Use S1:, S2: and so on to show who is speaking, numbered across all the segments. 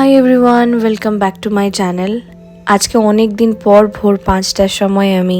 S1: Hi everyone welcome back to my channel আজকে অনেক দিন পর ভোর পাঁচটার সময় আমি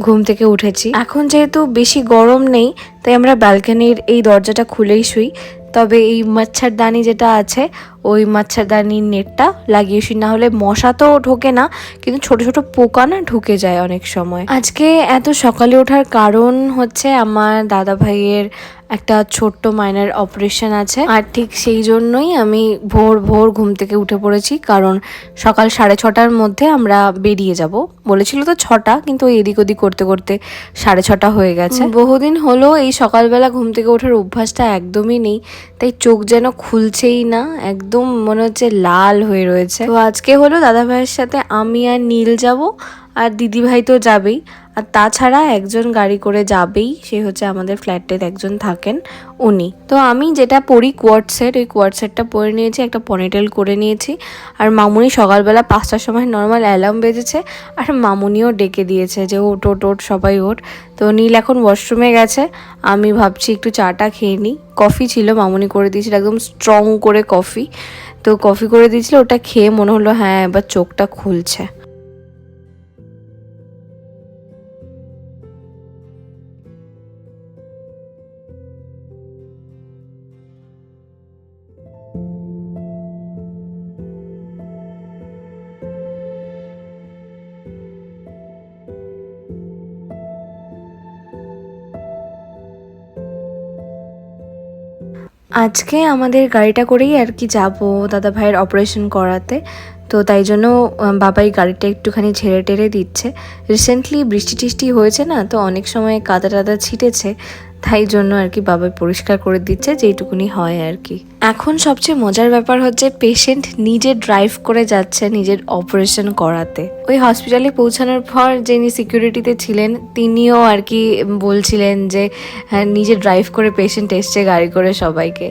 S1: ঘুম থেকে উঠেছি। এখন যেহেতু বেশি গরম নেই, তাই আমরা ব্যালকানির এই দরজাটা খুলেই শুই। তবে এই মাচ্ছারদানি যেটা আছে ওই মচ্ছরদানির নেটটা লাগিয়ে শুই না হলে মশা তো ঢোকে না কিন্তু ছোট ছোট পোকা না ঢুকে যায় অনেক সময়। আজকে এত সকালে ওঠার কারণ হচ্ছে আমার দাদা ভাইয়ের একটা ছোট্ট মাইনার অপারেশন আছে আর ঠিক সেই জন্যই আমি ভোর ভোর ঘুম থেকে উঠে পড়েছি কারণ সকাল সাড়ে ছটার মধ্যে আমরা বেরিয়ে যাব। বলেছিল তো ছটা কিন্তু ওই এদিক ওদিক করতে করতে সাড়ে ছটা হয়ে গেছে। বহুদিন হলো এই সকালবেলা ঘুম থেকে ওঠার অভ্যাসটা একদমই নেই তাই চোখ যেন খুলছেই না একদম মনে হচ্ছে লাল হয়ে রয়েছে। তো আজকে হলো দাদাভাইয়ের সাথে আমি আর নীল যাব, আর দিদিভাই তো যাবেই। আর তাছাড়া একজন গাড়ি করে যাবেই, সে হচ্ছে আমাদের ফ্ল্যাটের একজন থাকেন উনি। তো আমি যেটা পরি কোয়ার্ড সেট ওই কোয়ার্ড সেটটা পরে নিয়েছি, একটা পনিটেল করে নিয়েছি। আর মামুনি সকালবেলা পাঁচটার সময় নর্মাল অ্যালার্ম বেজেছে, আর মামুনিও ডেকে দিয়েছে যে ওট ওট ওট সবাই ওট তো নীল এখন ওয়াশরুমে গেছে, আমি ভাবছি একটু চাটা খেয়ে নিই। কফি ছিল, মামুনি করে দিয়েছিল একদম স্ট্রং করে কফি তো কফি করে দিয়েছিল, ওটা খেয়ে মনে হলো হ্যাঁ এবার চোখটা খুলছে। আজকে আমাদের গাড়িটা করেই আর কি যাব দাদা ভাইয়ের অপারেশন করাতে। তো তাই জন্য বাবাই গাড়িটা একটুখানি ঝেড়ে টেরে দিচ্ছে। রিসেন্টলি বৃষ্টি টিষ্টি হয়েছে না তো অনেক সময় কাদা টাদা ছিটেছে তাই জন্য আর কি বাবাই পরিষ্কার করে দিচ্ছে যেইটুকুনি হয় আর কি। এখন সবচেয়ে মজার ব্যাপার হচ্ছে পেশেন্ট নিজে ড্রাইভ করে যাচ্ছে নিজের অপারেশন করাতে। ওই হসপিটালে পৌঁছানোর পর যিনি সিকিউরিটিতে ছিলেন তিনিও আর কি বলছিলেন যে হ্যাঁ, নিজে ড্রাইভ করে পেশেন্ট এসছে গাড়ি করে সবাইকে।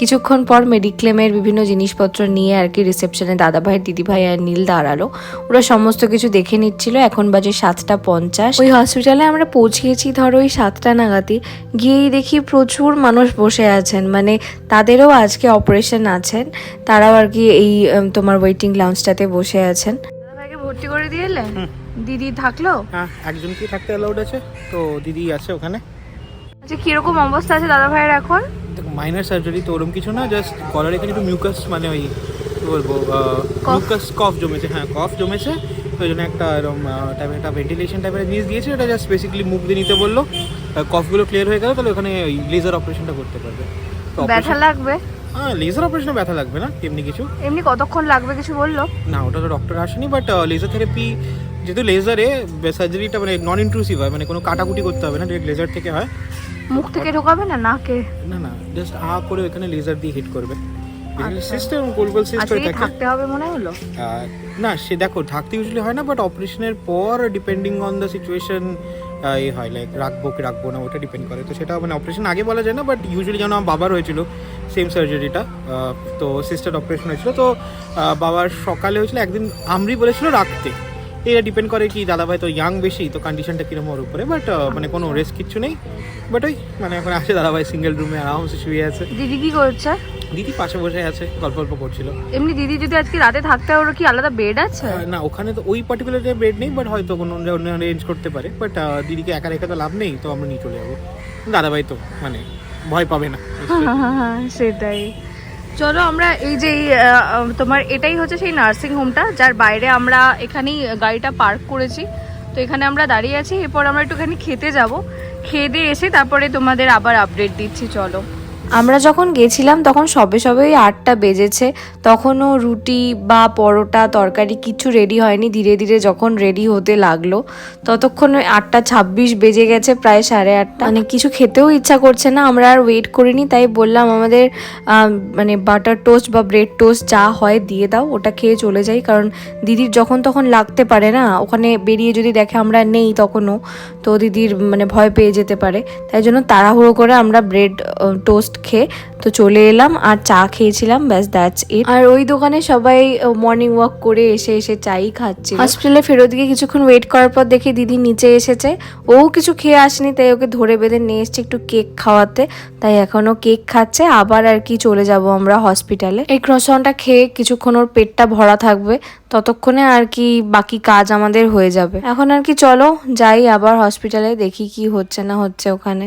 S1: কিছুক্ষণ পর মেডিক্লেমের বিভিন্ন জিনিসপত্র নিয়ে আর কি রিসেপশনে দাদাভাই দিদিভাই আর নীল দাঁড়াল। ওরা সমস্ত কিছু দেখে নিচ্ছিল এখন বাজে সাতটা পঞ্চাশ। ওই হসপিটালে আমরা পৌঁছিয়েছি ধরো ওই সাতটা নাগাদই। গিয়েই দেখি প্রচুর মানুষ বসে আছেন মানে তাদেরও আজকে অপারেশন আছেন। তারাও আর কি এই তোমার ওয়েটিং লাউঞ্জটাতে বসে আছেন। দাদাভাইকে ভর্তি করে দিয়ে এলে দিদি থাকল?
S2: হ্যাঁ একজনকেই থাকতে অ্যালাউড আছে? তো দিদি আছে ওখানে।
S1: আচ্ছা কীরকম অবস্থা আছে দাদা ভাইয়ের এখন
S2: মাইনার সার্জারি তো ওরম কিছু না জাস্ট কলার এখানে একটু মিউকাস মানে ওই কী বলব মিউকাস কফ জমেছে হ্যাঁ কফ জমেছে ওই জন্য একটা এরকম টাইপের একটা ভেন্টিলেশন টাইপের জিনিস দিয়েছে ওটা জাস্ট বেসিক্যালি মুখ দিয়ে নিতে বলল কফগুলো ক্লিয়ার হয়ে গেল তাহলে ওখানে ওই লেজার অপারেশনটা করতে পারবে।
S1: ব্যথা লাগবে?
S2: হ্যাঁ লেজার অপারেশনে ব্যথা লাগবে না এমনি কিছু।
S1: এমনি কতক্ষণ লাগবে কিছু বলল?
S2: না ওটা তো ডক্টর আসেনি বাট লেজার থেরাপি যেহেতু লেজারে সার্জারিটা মানে নন ইন্ট্রুসিভ হয় মানে কোনো কাটাকুটি করতে হবে না ডিরেক্ট লেজার থেকে হয়।
S1: মুখ থেকে ঢোকাবে না নাকে?
S2: না না জাস্ট আ করে ওখানে লেজার দিয়ে হিট করবে। সিস্টেম গোল গোল সিস্ট থাকে।
S1: থাকতে হবে মনে হলো?
S2: না সে দেখো ঢাকতে ইউজুয়ালি হয় না বাট অপারেশনের পর ডিপেন্ডিং অন দ্য সিচুয়েশন এ হয় লাইক রাখব কি রাখব না ওটা ডিপেন্ড করে। তো সেটা মানে অপারেশন আগে বলা যায় না বাট ইউজুয়ালি যেমন আমার বাবার হয়েছিল সেম সার্জারিটা তো সিস্টার অপারেশন হয়েছিল। তো বাবার সকালে হয়েছিল একদিন আমরি বলেছিল রাখতে। এটা ডিপেন্ড করে কি দাদাভাই তো ইয়াং বেশি তো কন্ডিশনটা কীরকম ওর উপরে? বাট মানে কোনো রেস্ট কিচ্ছু নেই। বাট ওই মানে এখন আছে দাদাভাই সিঙ্গেল রুমে আরামসে শুয়ে আছে।
S1: দিদি কি করছে?
S2: দিদি পাশে বসে আছে গল্প গল্প করছিল।
S1: এমনি দিদি যদি আজকে রাতে থাকতে ওর কি আলাদা বেড আছে?
S2: না ওখানে তো ওই পার্টিকুলার বেড নেই বাট হয়তো কোনো অন্য অন্য অ্যারেঞ্জ করতে পারে। বাট দিদিকে একা রেখে তো লাভ নেই তো আমরা নিয়ে চলে যাব। দাদাভাই তো মানে ভয় পাবে না।
S1: সেটাই। চলো আমরা এই যে তোমার এটাই হচ্ছে সেই নার্সিং হোমটা যার বাইরে আমরা এখানেই গাড়িটা পার্ক করেছি। তো এখানে আমরা দাঁড়িয়ে আছি, এরপর আমরা একটুখানি খেতে যাব। খেয়ে দিয়ে এসে তারপরে তোমাদের আবার আপডেট দিচ্ছি, চলো। আমরা যখন গেছিলাম, তখন সবে সবে ওই আটটা বেজেছে। তখনও রুটি বা পরোটা, তরকারি কিছু রেডি হয়নি। ধীরে ধীরে যখন রেডি হতে লাগল, ততক্ষণ ওই আটটা ছাব্বিশ বেজে গেছে, প্রায় সাড়ে আটটা। মানে কিছু খেতেও ইচ্ছা করছে না, আমরা আর ওয়েট করিনি, তাই বললাম, আমাদের মানে বাটার টোস্ট বা ব্রেড টোস্ট যা হয় দিয়ে দাও, ওটা খেয়ে চলে যাই। কারণ দিদির যখন তখন লাগতে পারে না, ওখানে বেরিয়ে যদি দেখে আমরা নেই তখনও, তো দিদির মানে ভয় পেয়ে যেতে পারে। তাই জন্য তাড়াহুড়ো করে আমরা ব্রেড টোস্ট খেয়ে তো চলে এলাম আর চা খেয়েছিলাম, ব্যাস দ্যাটস ইট আর ওই দোকানে সবাই মর্নিং ওয়াক করে এসে এসে চাই খাচ্ছে হসপিটালে ফেরত গিয়ে কিছুক্ষণ ওয়েট করার পর দেখি দিদি নিচে এসেছে। ও কিছু খেয়ে আসেনি, তাই ওকে ধরে বেঁধে নিয়ে এসছে একটু কেক খাওয়াতে। তাই এখনও কেক খাচ্ছে, আবার আর কি চলে যাব আমরা হসপিটালে এই ক্রসনটা খেয়ে কিছুক্ষণ ওর পেটটা ভরা থাকবে, ততক্ষণে আর কি বাকি কাজ আমাদের হয়ে যাবে। এখন আর কি চলো, যাই আবার হসপিটালে দেখি কি হচ্ছে না হচ্ছে ওখানে।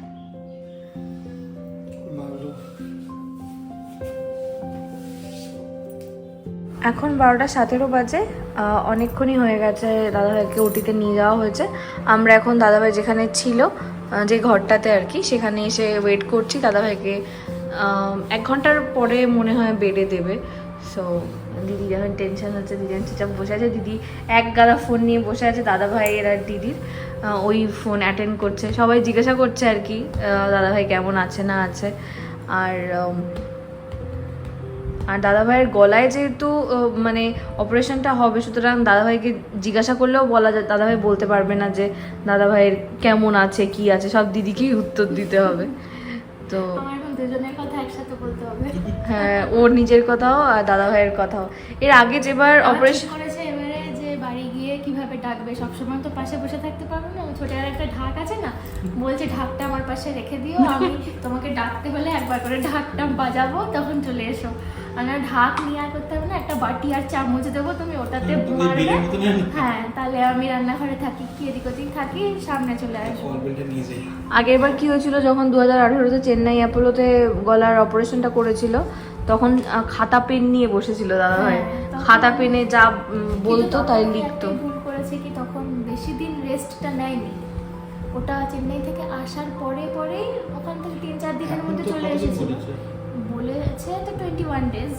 S1: এখন বারোটা সতেরো বাজে অনেকক্ষণই হয়ে গেছে দাদাভাইকে ওটিতে নিয়ে যাওয়া হয়েছে। আমরা এখন দাদাভাই যেখানে ছিল যে ঘরটাতে আর কি, সেখানে এসে ওয়েট করছি। দাদাভাইকে এক ঘণ্টার পরে মনে হয় বেডে দেবে। সো দিদি যখন টেনশন হচ্ছে, দিদি চুপচাপ বসে আছে, দিদি এক গাদা ফোন নিয়ে বসে আছে দাদা ভাইয়ের আর দিদির ওই ফোন অ্যাটেন্ড করছে। সবাই জিজ্ঞাসা করছে আর কি দাদাভাই কেমন আছে, না আছে। আর আর দাদাভাইয়ের গলায় যেহেতু মানে অপারেশনটা হবে সুতরাং দাদাভাইকে জিজ্ঞাসা করলেও বলা যায় দাদাভাই বলতে পারবে না যে দাদাভাইয়ের কেমন আছে কি আছে সব দিদিকেই উত্তর দিতে হবে। তো হ্যাঁ ওর নিজের কথাও আর দাদাভাইয়ের কথাও। এর আগে যেবার
S3: অপারেশন কীভাবে ডাকবে সবসময় তো পাশে বসে থাকতে পারবে না। ওই ছোট আর একটা ঢাক আছে না? বলছে ঢাকটা আমার পাশে রেখে দিও। আমি তোমাকে ডাকতে হলে একবার করে ঢাকটা বাজাবো তখন চলে এসো। আমরা ঢাক নিয়ে আর করতে হবে না একটা বাটি আর চামচ দেবো তুমি ওটাতে মারবে। হ্যাঁ তাহলে আমি রান্নাঘরে থাকি কি এদিক ওদিক থাকি সামনে চলে আসব।
S1: আগের বার কি হয়েছিল যখন দু হাজার আঠারোতে চেন্নাই অ্যাপোলোতে গলার অপারেশনটা করেছিল তখন খাতা পেন নিয়ে বসেছিল দাদাভাই।
S3: হ্যাঁ, তখন-
S1: খাতা পেনে যা বলতো তাই লিখতো।
S3: ওটা চেন্নাই থেকে আসার পরে পরেই ওখান থেকে তিন চার দিনের মধ্যে চলে এসেছিল। বলেছে। তো টোয়েন্টি ওয়ান ডেজ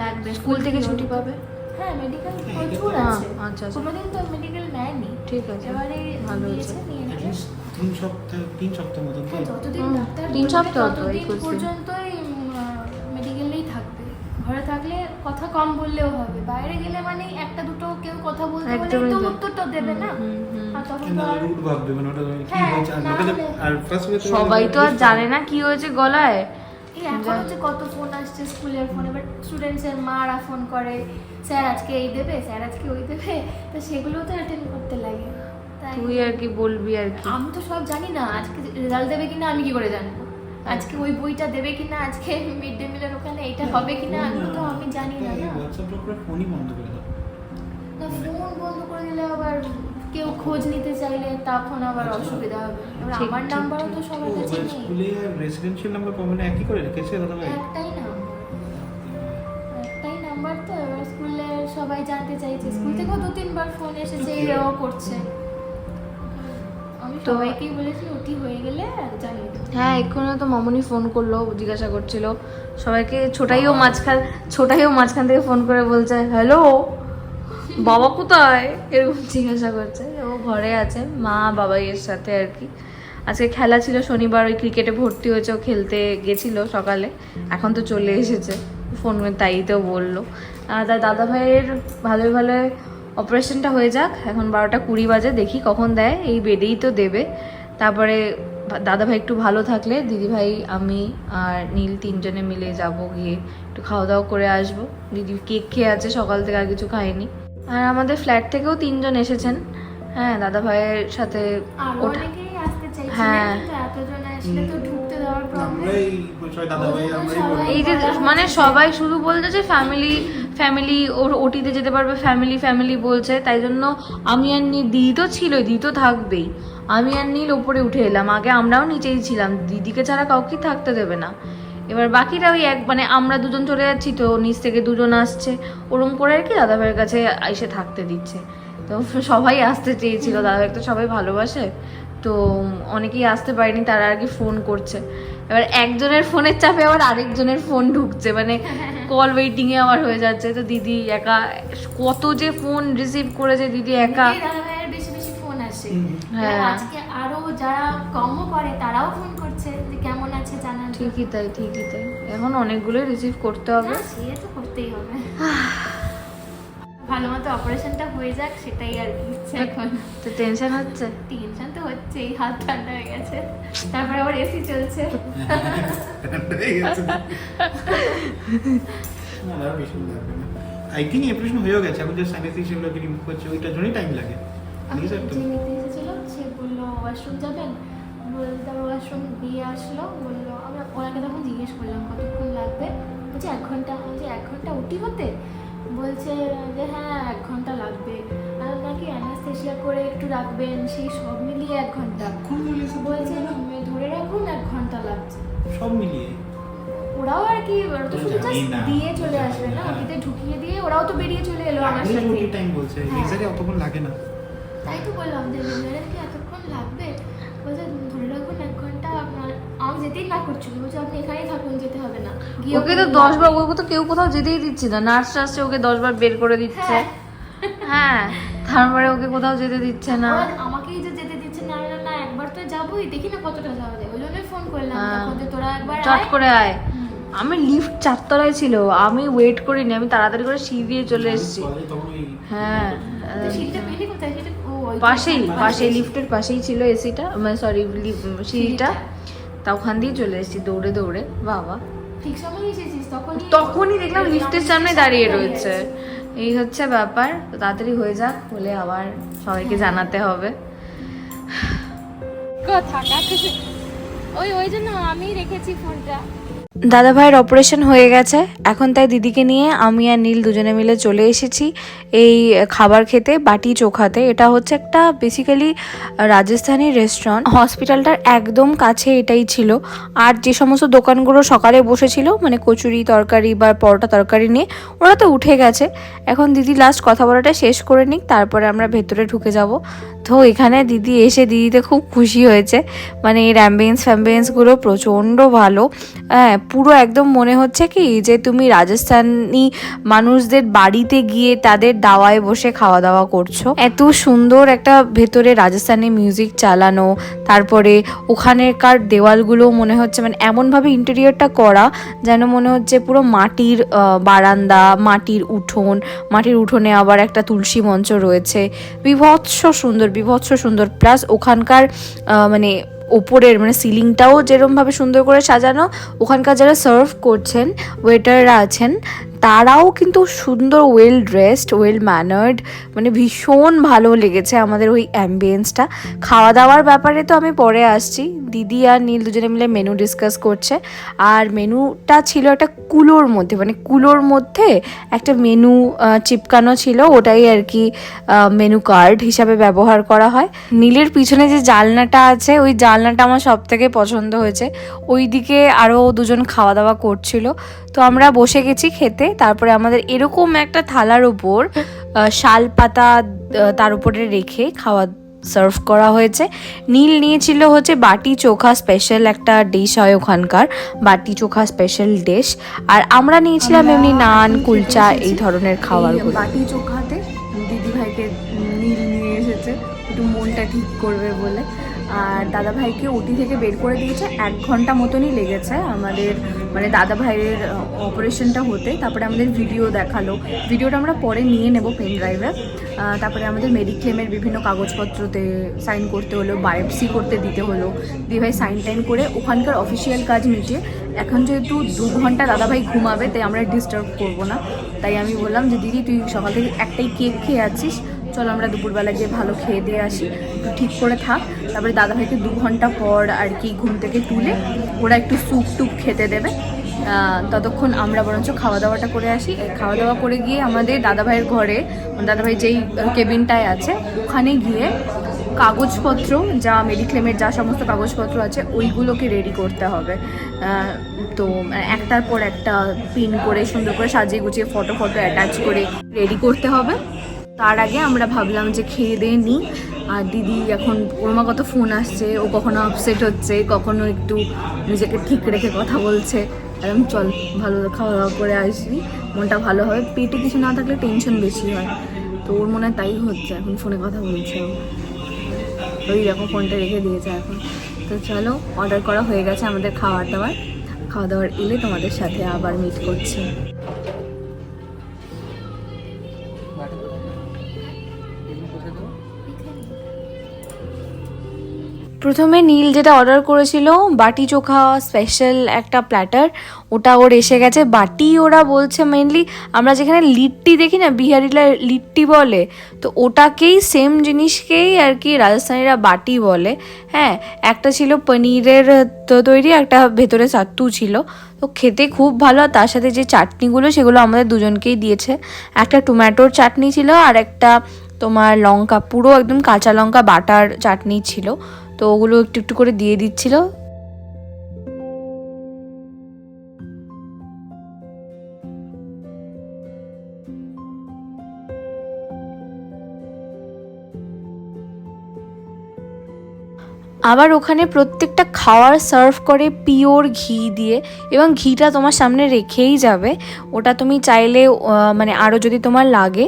S3: লাগবে।
S1: স্কুল থেকে ছুটি পাবে?
S3: হ্যাঁ মেডিকেল প্রচুর
S1: হ্যাঁ,
S3: আছে।
S1: আচ্ছা, আচ্ছা।
S3: কোনোদিন তো মেডিকেল নেয়নি।
S1: ঠিক আছে
S3: এবারে
S1: ভালো হয়েছে।
S3: নিয়ে নিয়েছে
S2: তিন সপ্তাহ তিন সপ্তাহ মতো
S3: হ্যাঁ, যতদিন
S1: হুম,
S3: ডাক্তার
S1: তিন সপ্তাহ
S3: ততদিন পর্যন্তই মেডিকেলেই থাকবে। ঘরে থাকলে কথা কম বললেও হবে। বাইরে গেলে মানে একটা দুটো কেউ কথা বলতে বলে তো উত্তরটা দেবে না।
S2: রুট ভাববে মানে ওটা কি
S3: হ্যাঁ,
S2: হয়েছে আর
S3: না
S2: আর ফার্স্ট
S1: সবাই তো আর জানে না কি হয়েছে গলায়।
S3: এখন হচ্ছে কত ফোন আসছে স্কুলের ফোন এবার স্টুডেন্টসের মারা ফোন করে স্যার আজকে এই দেবে? স্যার আজকে ওই দেবে? তো সেগুলোও তো অ্যাটেন্ড করতে লাগে। তাই
S1: তুই আর কি বলবি আর কি?
S3: আমি তো সব জানি না আজকে রেজাল্ট দেবে কিনা আমি কি করে জানব? আজকে ওই বইটা দেবে কিনা আজকে মিড ডে মিলের ওখানে এটা হবে কিনা এগুলো তো আমি জানি না না।
S2: হোয়াটসঅ্যাপ পুরো ফোনই বন্ধ করে দাও।
S3: না ফোন বন্ধ করে দিলে আবার কেউ খোঁজ নিতে চাইলে তখন আবার অসুবিধা হবে। আমার নাম্বারও তো সবার কাছে নেই।
S2: স্কুলে আর রেসিডেন্সিয়াল নাম্বার কমন একই করে রেখেছে দাদা ভাই
S3: একটাই নাম্বার। একটাই নাম্বার তো এবার স্কুলে সবাই জানতে চাইছে। স্কুল থেকে দু তিনবার ফোন এসেছে এরাও করছে। আমি
S1: তো-
S3: সবাইকেই বলেছি ওটি হয়ে গেলে জানিয়ে
S1: হ্যাঁ এক্ষুনি তো মামুনি ফোন করল জিজ্ঞাসা করছিল। সবাইকে ছোটাইও মাঝখান ছোটাইও মাঝখান থেকে ফোন করে বলছে হ্যালো? বাবা কোথায়? এরকম জিজ্ঞাসা করছে। ও ঘরে আছে, মা বাবা এর সাথে আর কি। আজকে খেলা ছিল শনিবার, ওই ক্রিকেটে ভর্তি হয়েছে, ও খেলতে গেছিল সকালে। এখন তো চলে এসেছে। ফোন তাই তো বলল। তার দাদা ভাইয়ের ভালোই ভালো অপারেশনটা হয়ে যাক। এখন বারোটা কুড়ি বাজে, দেখি কখন দেয়। এই বেডেই তো দেবে। তারপরে দাদা ভাই একটু ভালো থাকলে, দিদি ভাই, আমি আর নীল তিনজনে মিলে যাব গিয়ে। একটু খাওয়া দাওয়া করে আসব। দিদি কেক খেয়ে আছে, সকাল থেকে আর কিছু খায়নি। আর আমাদের ফ্ল্যাট থেকেও তিনজন এসেছেন। হ্যাঁ দাদা ভাইয়ের সাথে হ্যাঁ। এই যে মানে সবাই শুধু বলছে যে ফ্যামিলি ফ্যামিলি ওর ওটিতে যেতে পারবে ফ্যামিলি ফ্যামিলি বলছে। তাই জন্য আমি আর নীল দিদি তো ছিলই দিদি তো থাকবেই। আমি আর নীল ওপরে উঠে এলাম। আগে আমরাও নিচেই ছিলাম। দিদিকে ছাড়া কাউকে থাকতে দেবে না। এবার বাকিরা ওই এক মানে আমরা দুজন চলে যাচ্ছি, তো নিচ থেকে দুজন আসছে। ওরম করে আর কি দাদাভাইয়ের কাছে এসে থাকতে দিচ্ছে। তো সবাই আসতে চেয়েছিল, দাদাভাই তো সবাই ভালোবাসে। তো অনেকেই আসতে পারেনি, তারা আর কি ফোন করছে। এবার একজনের ফোনের চাপে আবার আরেকজনের ফোন ঢুকছে। মানে কল ওয়েটিং এ আবার হয়ে যাচ্ছে। তো দিদি একা, কত যে ফোন রিসিভ করেছে দিদি একা।
S3: আসে
S1: হ্যাঁ।
S3: আজকে আরও যারা কমও করে তারাও ফোন করছে যে কেমন আছে জানান।
S1: ঠিকই তাই ঠিকই তাই। এখন অনেকগুলোই রিসিভ করতে হবে।
S3: সে তো করতেই হবে। ভালো মতো অপারেশনটা হয়ে যাক সেটাই আর কি। ইচ্ছে এখন
S1: তো টেনশন হচ্ছে?
S3: টেনশন তো হচ্ছেই হাত ঠান্ডা হয়ে গেছে। তারপরে আবার এসি চলছে।
S2: আই থিঙ্ক অপারেশন হয়েও গেছে এখন যে রিমুভ করছে ওইটার জন্যই টাইম লাগে।
S3: আমি
S2: বুঝতে
S3: যে নিতে এসেছিল সে বলল ওয়াশরুম যাবেন? বলতে ওয়াশরুম দিয়ে আসলো বলল আমরা ওনাকে তখন জিজ্ঞেস করলাম কতক্ষণ লাগবে? বলছে এক ঘণ্টা। বলছে এক ঘণ্টা উঠি হতে? বলছে যে হ্যাঁ এক ঘণ্টা লাগবে। আর নাকি অ্যানাস্থেশিয়া করে একটু রাখবেন সেই সব মিলিয়ে এক
S2: ঘণ্টা। বলছে
S3: "তুমি ধরে রাখুন এক ঘণ্টা লাগছে।
S2: সব মিলিয়ে?
S3: ওরাও আর কি ওরা তো শুধু
S2: জানি
S3: দিয়ে চলে আসবে না ওটিতে ঢুকিয়ে দিয়ে ওরাও তো বেরিয়ে চলে এলো আমার সাথে।
S2: টাইম বলছে
S3: হ্যাঁ।
S2: লেজারে অতক্ষণ লাগে না।
S3: তাই তো বললাম যে লেজারের কি এতক্ষণ লাগবে? বলছে ধরে রাখুন এক ঘণ্টা আপনার আমি যেতেই না করছিল বলছে আপনি এখানেই থাকুন যেতে হবে না।
S1: ওকে তো দশ বার ওকে তো কেউ কোথাও যেতেই দিচ্ছে না। নার্স আসছে ওকে দশ বার বের করে দিচ্ছে।
S3: হ্যাঁ।
S1: হ্যাঁ তারপরে ওকে কোথাও যেতে দিচ্ছে না।
S3: আমাকেই যে যেতে দিচ্ছে না না, না একবার তো যাবোই। দেখি না কতটা যাওয়া যায় ওই জন্যই ফোন করলাম
S1: হ্যাঁ।
S3: তোরা একবার
S1: চট করে আয়। আমি লিফট চারতলায় ছিল আমি ওয়েট করিনি আমি তাড়াতাড়ি করে সিঁড়ি দিয়ে চলে এসেছি। হ্যাঁ।
S3: সিঁড়িটা পেলি কোথায়? সেটা
S1: পাশেই
S3: পাশে।
S1: পাশে লিফটের পাশেই ছিল এসিটা মানে সরি সিঁড়িটা। তা ওখান দিয়ে চলে এসেছি দৌড়ে দৌড়ে। বাবা।
S3: ঠিক সময় এসেছিস তখনই
S1: তখনই দেখলাম লিফটের সামনে দাঁড়িয়ে রয়েছে। এই হচ্ছে ব্যাপার তাড়াতাড়ি হয়ে যাক বলে আবার সবাইকে জানাতে হবে।
S3: থাকা ওই ওই জন্য আমি রেখেছি ফোনটা
S1: দাদা ভাইয়ের অপারেশন হয়ে গেছে। এখন তাই দিদিকে নিয়ে আমি আর নীল দুজনে মিলে চলে এসেছি এই খাবার খেতে, বাটি চোখাতে। এটা হচ্ছে একটা বেসিক্যালি রাজস্থানি রেস্টুরেন্ট হসপিটালটার একদম কাছে এটাই ছিল। আর যে সমস্ত দোকানগুলো সকালে বসেছিল মানে কচুরি তরকারি বা পরোটা তরকারি নিয়ে, ওরা তো উঠে গেছে। এখন দিদি লাস্ট কথা বলাটা শেষ করে নিক, তারপরে আমরা ভেতরে ঢুকে যাব। তো এখানে দিদি এসে দিদিতে খুব খুশি হয়েছে। মানে এর অ্যাম্বিয়েন্স ফ্যাম্বিয়েন্সগুলো প্রচণ্ড ভালো। হ্যাঁ পুরো একদম মনে হচ্ছে কি যে তুমি রাজস্থানি মানুষদের বাড়িতে গিয়ে তাদের দাওয়ায় বসে খাওয়া দাওয়া করছ। এত সুন্দর একটা ভেতরে রাজস্থানি মিউজিক চালানো, তারপরে ওখানেকার দেওয়ালগুলো মনে হচ্ছে মানে এমনভাবে ইন্টেরিয়রটা করা যেন মনে হচ্ছে পুরো মাটির বারান্দা, মাটির উঠোন, মাটির উঠোনে আবার একটা তুলসী মঞ্চ রয়েছে। বিভৎস সুন্দর বিভৎস সুন্দর। প্লাস ওখানকার মানে ওপরের মানে সিলিংটাও যেরমভাবে সুন্দর করে সাজানো ওখানকার যারা সার্ভ করছেন ওয়েটাররা আছেন তারাও কিন্তু সুন্দর ওয়েল ড্রেসড ওয়েল ম্যানার্ড মানে ভীষণ ভালো লেগেছে আমাদের ওই অ্যাম্বিয়েন্সটা খাওয়া দাওয়ার ব্যাপারে তো আমি পরে আসছি। দিদি আর নীল দুজনে মিলে মেনু ডিসকাস করছে। আর মেনুটা ছিল একটা কুলোর মধ্যে মানে কুলোর মধ্যে একটা মেনু চিপকানো ছিল। ওটাই আর কি মেনু কার্ড হিসাবে ব্যবহার করা হয়। নীলের পিছনে যে জালনাটা আছে, ওই জালনাটা আমার সব থেকে পছন্দ হয়েছে। ওই দিকে আরও দুজন খাওয়া দাওয়া করছিল। তো আমরা বসে গেছি খেতে। তারপরে আমাদের এরকম একটা থালার উপর আহ, শাল পাতা তার উপরে রেখে খাওয়া সার্ভ করা হয়েছে। নীল নিয়েছিল হচ্ছে বাটি চোখা স্পেশাল একটা ডিশ হয় ওখানকার বাটি চোখা স্পেশাল ডিশ আর আমরা নিয়েছিলাম এমনি নান কুলচা এই ধরনের খাবারগুলো বাটি চোখাতে দিদি ভাইকে নীল নিয়ে এসেছে একটু মনটা ঠিক করবে বলে। আর দাদা ভাইকে ওটি থেকে বের করে দিয়েছে। এক ঘণ্টা মতনই লেগেছে আমাদের মানে দাদা ভাইয়ের অপারেশনটা হতে। তারপরে আমাদের ভিডিও দেখাল। ভিডিওটা আমরা পরে নিয়ে নেব পেন ড্রাইভে তারপরে আমাদের মেডিক্লেমের বিভিন্ন কাগজপত্রতে সাইন করতে হলো বায়োপসি করতে দিতে হলো। দিয়ে ভাই সাইন টাইন করে ওখানকার অফিসিয়াল কাজ মিটিয়ে এখন যেহেতু দু ঘণ্টা দাদাভাই ঘুমাবে, তাই আমরা ডিস্টার্ব করব না। তাই আমি বললাম যে, দিদি, তুই সকাল থেকে একটাই কেক খেয়ে আছিস? চল আমরা দুপুরবেলা গিয়ে ভালো খেয়ে দিয়ে আসি। একটু ঠিক করে থাক। তারপরে দাদাভাইকে দু ঘণ্টা পর আর কি ঘুম থেকে তুলে ওরা একটু স্যুপ টুপ খেতে দেবে। ততক্ষণ আমরা বরঞ্চ খাওয়া দাওয়াটা করে আসি। খাওয়া দাওয়া করে গিয়ে আমাদের দাদাভাইয়ের ঘরে, দাদাভাই যেই কেবিনটায় আছে, ওখানে গিয়ে কাগজপত্র, যা মেডিক্লেমের যা সমস্ত কাগজপত্র আছে, ওইগুলোকে রেডি করতে হবে। তো একটার পর একটা পিন করে সুন্দর করে সাজিয়ে গুছিয়ে ফটো ফটো অ্যাটাচ করে রেডি করতে হবে। তার আগে আমরা ভাবলাম যে খেয়ে দিয়ে নিই আর দিদি এখন ক্রমাগত ফোন আসছে, ও কখনো আপসেট হচ্ছে, কখনো একটু নিজেকে ঠিক রেখে কথা বলছে। এরকম চল, ভালো খাওয়া দাওয়া করে আসবি মনটা ভালো হবে। পেটে কিছু না থাকলে টেনশন বেশি হয়। তো ওর মনে হয় তাই হচ্ছে, এখন ফোনে কথা বলছে ওই দেখো ফোনটা রেখে দিয়েছে এখন। তো চলো অর্ডার করা হয়ে গেছে আমাদের খাওয়ার দাওয়ার খাওয়া দাওয়ার এলে তোমাদের সাথে আবার মিট করছি। প্রথমে নীল যেটা অর্ডার করেছিল, বাটি চোখা স্পেশাল একটা প্ল্যাটার ওটা ওর এসে গেছে। বাটি ওরা বলছে মেনলি আমরা যেখানে লিট্টি দেখি না, বিহারিরা লিট্টি বলে, তো ওটাকেই সেম জিনিসকেই আর কি রাজস্থানীরা বাটি বলে। হ্যাঁ একটা ছিল পনিরের তো তৈরি, একটা ভেতরে সাত্তু ছিল। তো খেতে খুব ভালো, আর তার সাথে যে চাটনিগুলো, সেগুলো আমাদের দুজনকেই দিয়েছে। একটা টমেটোর চাটনি ছিল, আর একটা তোমার লঙ্কা, পুরো একদম কাঁচা লঙ্কা বাটার চাটনি ছিল। তো ওগুলো একটু একটু করে দিয়ে দিচ্ছিল। আবার ওখানে প্রত্যেকটা খাওয়ার সার্ভ করে পিওর ঘি দিয়ে এবং ঘিটা তোমার সামনে রেখেই যাবে। ওটা তুমি চাইলে মানে আরও যদি তোমার লাগে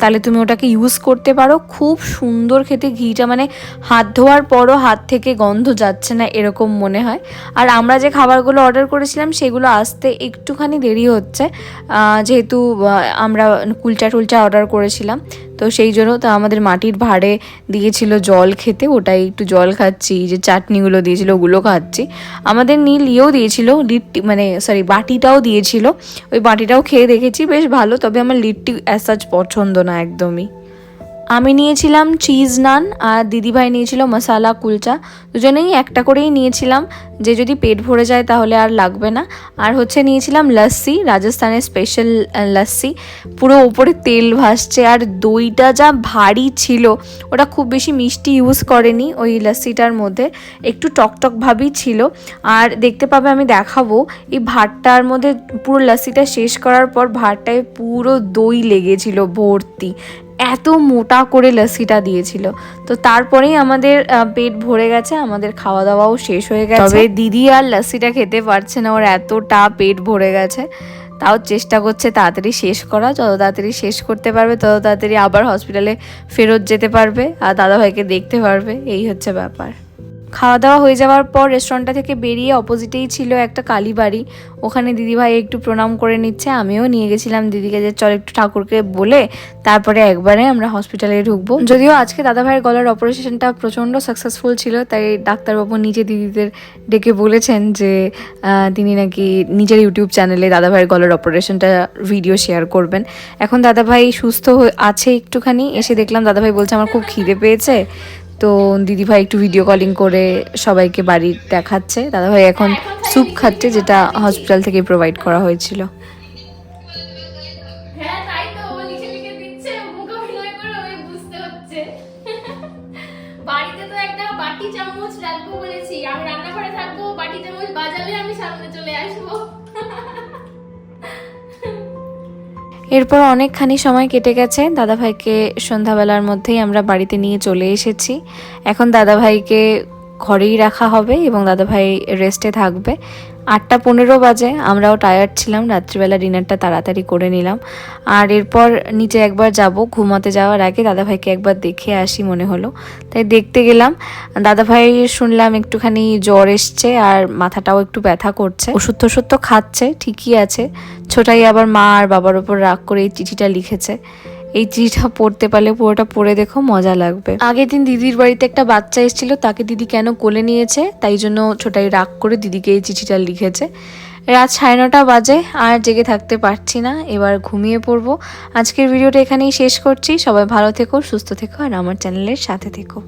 S1: তাহলে তুমি ওটাকে ইউজ করতে পারো। খুব সুন্দর খেতে ঘিটা মানে হাত ধোয়ার পরও হাত থেকে গন্ধ যাচ্ছে না এরকম মনে হয়। আর আমরা যে খাবারগুলো অর্ডার করেছিলাম, সেগুলো আসতে একটুখানি দেরি হচ্ছে। যেহেতু আমরা কুলচা টুলচা অর্ডার করেছিলাম। তো সেই জন্য তো আমাদের মাটির ভাড়ে দিয়েছিল জল খেতে, ওটাই একটু জল খাচ্ছি যে চাটনিগুলো দিয়েছিল ওগুলো খাচ্ছি। আমাদের নীল ইয়েও দিয়েছিল লিট্টি মানে সরি বাটিটাও দিয়েছিল। ওই বাটিটাও খেয়ে দেখেছি, বেশ ভালো, তবে আমার লিট্টি অ্যাসাজ পছন্দ না একদমই। আমি নিয়েছিলাম চিজ নান আর দিদিভাই নিয়েছিল মশালা কুলচা দুজনেই একটা করেই নিয়েছিলাম। যে যদি পেট ভরে যায় তাহলে আর লাগবে না। আর হচ্ছে নিয়েছিলাম লস্যি রাজস্থানের স্পেশাল লস্যি পুরো ওপরে তেল ভাসছে আর দইটা যা ভারী ছিল, ওটা খুব বেশি মিষ্টি ইউজ করেনি ওই লস্যিটার মধ্যে। একটু টকটক ভাবই ছিল। আর দেখতে পাবে আমি দেখাবো, এই ভাতটার মধ্যে পুরো লস্যিটা শেষ করার পর ভাতটায় পুরো দই লেগেছিল ভর্তি। এত মোটা করে লস্যিটা দিয়েছিল। তো তারপরেই আমাদের পেট ভরে গেছে, আমাদের খাওয়া দাওয়াও শেষ হয়ে গেছে। তবে দিদি আর লস্যিটা খেতে পারছে না, ওর এতটা পেট ভরে গেছে। তাও চেষ্টা করছে তাড়াতাড়ি শেষ করা, যত তাড়াতাড়ি শেষ করতে পারবে, তত তাড়াতাড়ি আবার হসপিটালে ফেরত যেতে পারবে, আর দাদাভাইকে দেখতে পারবে, এই হচ্ছে ব্যাপার। খাওয়া দাওয়া হয়ে যাওয়ার পর রেস্টুরেন্টটা থেকে বেরিয়ে অপোজিটেই ছিল একটা কালীবাড়ি। ওখানে দিদিভাই একটু প্রণাম করে নিচ্ছে, আমিও নিয়ে গেছিলাম। দিদিকে যে চল একটু ঠাকুরকে বলে তারপরে একবারে আমরা হসপিটালে ঢুকবো। যদিও আজকে দাদাভাইয়ের গলার অপারেশনটা প্রচণ্ড সাকসেসফুল ছিল, তাই ডাক্তারবাবু নিজে দিদিদের ডেকে বলেছেন যে তিনি নাকি নিজের ইউটিউব চ্যানেলে দাদাভাইয়ের গলার অপারেশনটা ভিডিও শেয়ার করবেন। এখন দাদাভাই সুস্থ আছে একটুখানি, এসে দেখলাম দাদাভাই বলছে, আমার খুব খিদে পেয়েছে। তো দিদিভাই একটু ভিডিও কলিং করে সবাইকে বাড়ি দেখাচ্ছে। দাদাভাই এখন স্যুপ খাচ্ছে, যেটা হসপিটাল থেকে প্রোভাইড করা হয়েছিল।
S3: হ্যাঁ বাটি চামচ রাখব বলেছি, আমি রান্নাঘরে থাকব, বাটি চামচ বাজালে আমি সামনে চলে আসব।
S1: এরপর অনেকখানি সময় কেটে গেছে। দাদাভাইকে সন্ধ্যাবেলার মধ্যেই আমরা বাড়িতে নিয়ে চলে এসেছি। এখন দাদাভাইকে ঘরেই রাখা হবে এবং দাদাভাই রেস্টে থাকবে। আটটা পনেরো বাজে, আমরাও টায়ার্ড ছিলাম, রাত্রিবেলা ডিনারটা তাড়াতাড়ি করে নিলাম। আর এরপর নিচে একবার যাব, ঘুমাতে যাওয়ার আগে দাদাভাইকে একবার দেখে আসি মনে হলো। তাই দেখতে গেলাম। দাদাভাই শুনলাম একটুখানি জ্বর এসছে আর মাথাটাও একটু ব্যথা করছে। ওষুধ টষুধ তো খাচ্ছে, ঠিকই আছে। ছোটাই আবার মা আর বাবার ওপর রাগ করে এই চিঠিটা লিখেছে। এই চিঠিটা পড়তে পারলে পুরোটা পড়ে দেখো, মজা লাগবে। আগের দিন দিদির বাড়িতে একটা বাচ্চা এসেছিল, তাকে দিদি কেন কোলে নিয়েছে, তাই জন্য ছোটাই রাগ করে দিদিকে এই চিঠিটা লিখেছে। রাত সাড়ে নটা বাজে, আর জেগে থাকতে পারছি না, এবার ঘুমিয়ে পড়ব। আজকের ভিডিওটা এখানেই শেষ করছি, সবাই ভালো থেকো, সুস্থ থেকো, আর আমার চ্যানেলের সাথে থেকো।